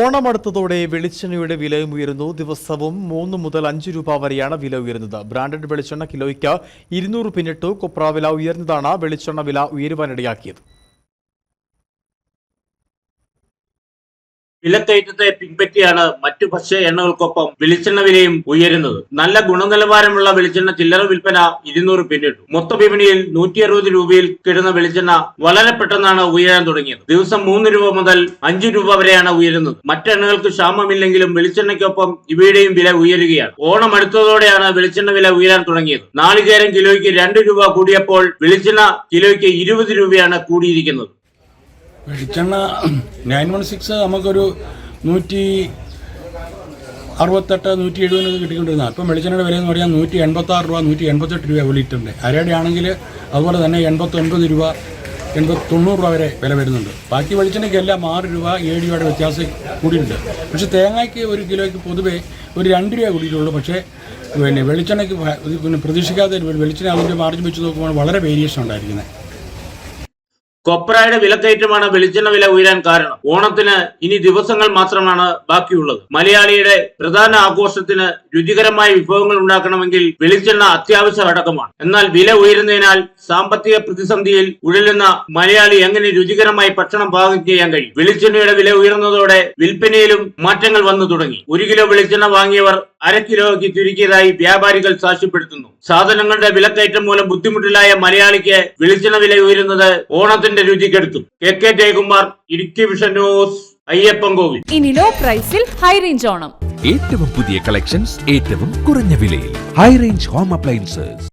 ഓണമടുത്തതോടെ വെളിച്ചെണ്ണയുടെ വിലയും ഉയരുന്നു. ദിവസവും മൂന്ന് മുതൽ അഞ്ച് രൂപ വരെയാണ് വില ഉയരുന്നത്. ബ്രാൻഡഡ് വെളിച്ചെണ്ണ കിലോയ്ക്ക് ഇരുന്നൂറ് പിന്നിട്ടു. കൊപ്ര വില ഉയർന്നതാണ് വെളിച്ചെണ്ണ വില ഉയരുവാനിടയാക്കിയത്. വിലക്കയറ്റത്തെ പിൻപറ്റിയാണ് മറ്റു ഭക്ഷ്യ എണ്ണകൾക്കൊപ്പം വെളിച്ചെണ്ണ വിലയും ഉയരുന്നത്. നല്ല ഗുണനിലവാരമുള്ള വെളിച്ചെണ്ണ ചില്ലറ വിൽപ്പന ഇരുന്നൂറ് പിന്നിട്ടു. മൊത്ത വിപണിയിൽ നൂറ്റി അറുപത് രൂപയിൽ കിടന്ന വെളിച്ചെണ്ണ വളരെ പെട്ടെന്നാണ് ഉയരാൻ തുടങ്ങിയത്. ദിവസം മൂന്ന് രൂപ മുതൽ അഞ്ചു രൂപ വരെയാണ് ഉയരുന്നത്. മറ്റെണ്ണകൾക്ക് ക്ഷാമമില്ലെങ്കിലും വെളിച്ചെണ്ണയ്ക്കൊപ്പം ഇവയുടെയും വില ഉയരുകയാണ്. ഓണം അടുത്തതോടെയാണ് വെളിച്ചെണ്ണ വില ഉയരാൻ തുടങ്ങിയത്. നാളികേരം കിലോയ്ക്ക് രണ്ട് രൂപ കൂടിയപ്പോൾ വെളിച്ചെണ്ണ കിലോയ്ക്ക് ഇരുപത് രൂപയാണ് കൂടിയിരിക്കുന്നത്. വെളിച്ചെണ്ണ നയൻ വൺ സിക്സ് നമുക്കൊരു നൂറ്റി അറുപത്തെട്ട് നൂറ്റി എഴുപതിനൊക്കെ കിട്ടിക്കൊണ്ടിരുന്ന അപ്പം വെളിച്ചെണ്ണയുടെ വില എന്ന് പറഞ്ഞാൽ നൂറ്റി എൺപത്താറ് രൂപ നൂറ്റി എൺപത്തെട്ട് രൂപ ഒരു ലിറ്ററിന്റെ. അരയുടെ ആണെങ്കിൽ അതുപോലെ തന്നെ എൺപത്തൊൻപത് രൂപ എൺപത്തി തൊണ്ണൂറ് രൂപ വരെ വില വരുന്നുണ്ട്. ബാക്കി വെളിച്ചെണ്ണയ്ക്കെല്ലാം ആറ് രൂപ ഏഴ് രൂപയുടെ വ്യത്യാസം കൂടിയിട്ടുണ്ട്. പക്ഷേ തേങ്ങയ്ക്ക് ഒരു കിലോയ്ക്ക് പൊതുവേ ഒരു രണ്ട് രൂപ കൂടിയിട്ടുള്ളൂ. പക്ഷേ പിന്നെ വെളിച്ചെണ്ണയ്ക്ക് പിന്നെ പ്രതീക്ഷിക്കാതെ വെളിച്ചെണ്ണ അതിന്റെ മാർജിൻ വെച്ച് നോക്കുമ്പോൾ വളരെ വേരിയേഷൻ ഉണ്ടായിരിക്കുന്നത്. കൊപ്രയുടെ വിലക്കയറ്റമാണ് വെളിച്ചെണ്ണ വില ഉയരാൻ കാരണം. ഓണത്തിന് ഇനി ദിവസങ്ങൾ മാത്രമാണ് ബാക്കിയുള്ളത്. മലയാളിയുടെ പ്രധാന ആഘോഷത്തിന് രുചികരമായ വിഭവങ്ങൾ ഉണ്ടാക്കണമെങ്കിൽ വെളിച്ചെണ്ണ അത്യാവശ്യ ഘടകമാണ് എന്നാൽ വില ഉയരുന്നതിനാൽ സാമ്പത്തിക പ്രതിസന്ധിയിൽ ഉഴലുന്ന മലയാളി എങ്ങനെ രുചികരമായി ഭക്ഷണം പാകം ചെയ്യാൻ കഴിയും? വെളിച്ചെണ്ണയുടെ വില ഉയർന്നതോടെ വിൽപ്പനയിലും മാറ്റങ്ങൾ വന്നു തുടങ്ങി. ഒരു കിലോ വെളിച്ചെണ്ണ വാങ്ങിയവർ അര കിലോയ്ക്ക് ചുരുക്കിയതായി വ്യാപാരികൾ സാക്ഷ്യപ്പെടുത്തുന്നു. സാധനങ്ങളുടെ വിലക്കയറ്റം മൂലം ബുദ്ധിമുട്ടിലായ മലയാളിക്ക് വെളിച്ചെണ്ണ വില ഉയരുന്നത് ഓണത്തിന്റെ രുചിക്കെടുത്തു. K K Jayakumar Idukki vision news Ayyappan Kovil. ഇനി ലോ പ്രൈസിൽ ഹൈ റേഞ്ച് ഓണം. ഏറ്റവും പുതിയ കളക്ഷൻസ് ഏറ്റവും കുറഞ്ഞ വിലയിൽ. High range home appliances